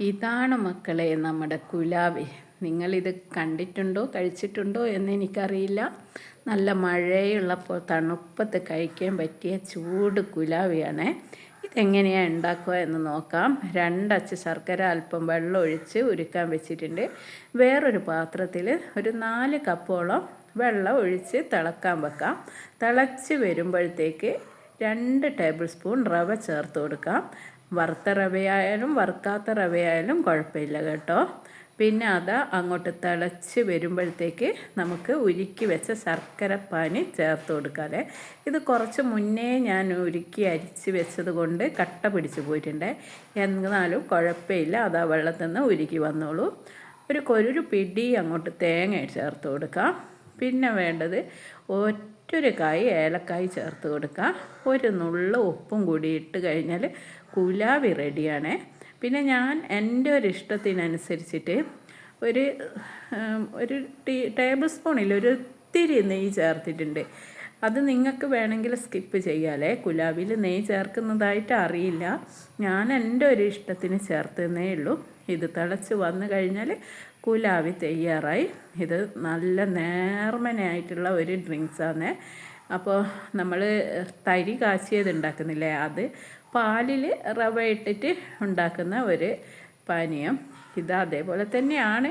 ഇതാണ് മക്കളെ നമ്മുടെ കുലാവി. നിങ്ങളിത് കണ്ടിട്ടുണ്ടോ കഴിച്ചിട്ടുണ്ടോ എന്ന് എനിക്കറിയില്ല. നല്ല മഴയുള്ളപ്പോൾ തണുപ്പത്ത് കഴിക്കാൻ പറ്റിയ ചൂട് കുലാവിയാണ്. ഇതെങ്ങനെയാണ് ഉണ്ടാക്കുക എന്ന് നോക്കാം. രണ്ടച്ച് ശർക്കര അല്പം വെള്ളം ഒഴിച്ച് ഉരുക്കാൻ വെച്ചിട്ടുണ്ട്. വേറൊരു പാത്രത്തിൽ ഒരു നാല് കപ്പോളം വെള്ളം ഒഴിച്ച് തിളക്കാൻ വെക്കാം. തിളച്ച് വരുമ്പോഴത്തേക്ക് രണ്ട് ടേബിൾ സ്പൂൺ റവ ചേർത്ത് കൊടുക്കാം. വറുത്ത റവയായാലും വറുക്കാത്ത റവയായാലും കുഴപ്പമില്ല കേട്ടോ. പിന്നെ അത് അങ്ങോട്ട് തിളച്ച് വരുമ്പോഴത്തേക്ക് നമുക്ക് ഉരുക്കി വെച്ച ശർക്കര പാനി ചേർത്ത് കൊടുക്കാമല്ലേ ഇത് കുറച്ച് മുന്നേ ഞാൻ ഉരുക്കി അരിച്ച് വെച്ചത് കൊണ്ട് കട്ട പിടിച്ച് പോയിട്ടുണ്ട്. എന്നാലും കുഴപ്പമില്ല അത് ആ വെള്ളത്തിൽ നിന്ന് ഉരുക്കി വന്നോളൂ. ഒരു കൊരു പിടി അങ്ങോട്ട് തേങ്ങ ചേർത്ത് കൊടുക്കാം. പിന്നെ വേണ്ടത് ഒറ്റൊരു കായ് ഏലക്കായ് ചേർത്ത് കൊടുക്കുക. ഒരു നുള്ള ഉപ്പും കൂടി ഇട്ട് കഴിഞ്ഞാൽ കുലാവി റെഡിയാണ്. പിന്നെ ഞാൻ എന്റെ ഒരു ഇഷ്ടത്തിനനുസരിച്ചിട്ട് ഒരു ഒരു ടീ ടേബിൾ സ്പൂണിൽ ഒരു ഇത്തിരി നെയ്യ് ചേർത്തിട്ടുണ്ട്. അത് നിങ്ങൾക്ക് വേണമെങ്കിൽ സ്കിപ്പ് ചെയ്യാലേ. കുലാബിൽ നെയ്യ് ചേർക്കുന്നതായിട്ട് അറിയില്ല. ഞാൻ എന്റെ ഒരു ഇഷ്ടത്തിന് ചേർത്തന്നേ ഉള്ളൂ. ഇത് തിളച്ച് വന്നു കഴിഞ്ഞാൽ കുലാവി തയ്യാറായി. ഇത് നല്ല നേർമനായിട്ടുള്ള ഒരു ഡ്രിങ്ക്സാണ് അപ്പോൾ നമ്മൾ തരി കാച്ചിയത് ഉണ്ടാക്കുന്നില്ലേ അത് പാലിൽ റവ ഇട്ടിട്ട് ഉണ്ടാക്കുന്ന ഒരു പാനീയം. ഇത് അതേപോലെ തന്നെയാണ്.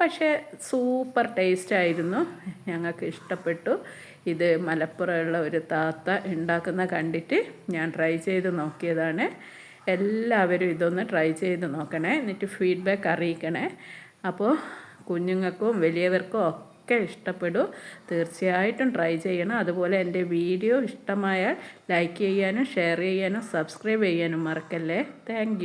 പക്ഷേ സൂപ്പർ ടേസ്റ്റ് ആയിരുന്നു. ഞങ്ങൾക്ക് ഇഷ്ടപ്പെട്ടു. ഇത് മലപ്പുറമുള്ള ഒരു താത്ത ഉണ്ടാക്കുന്ന കണ്ടിട്ട് ഞാൻ ട്രൈ ചെയ്ത് നോക്കിയതാണ്. എല്ലാവരും ഇതൊന്ന് ട്രൈ ചെയ്ത് നോക്കണേ എന്നിട്ട് ഫീഡ്ബാക്ക് അറിയിക്കണേ. അപ്പോൾ കുഞ്ഞുങ്ങൾക്കും വലിയവർക്കും ഒക്കെ ഇഷ്ടപ്പെടും. തീർച്ചയായിട്ടും ട്രൈ ചെയ്യണം. അതുപോലെ എന്റെ വീഡിയോ ഇഷ്ടമായാൽ ലൈക്ക് ചെയ്യാനും ഷെയർ ചെയ്യാനും സബ്സ്ക്രൈബ് ചെയ്യാനും മറക്കല്ലേ. താങ്ക്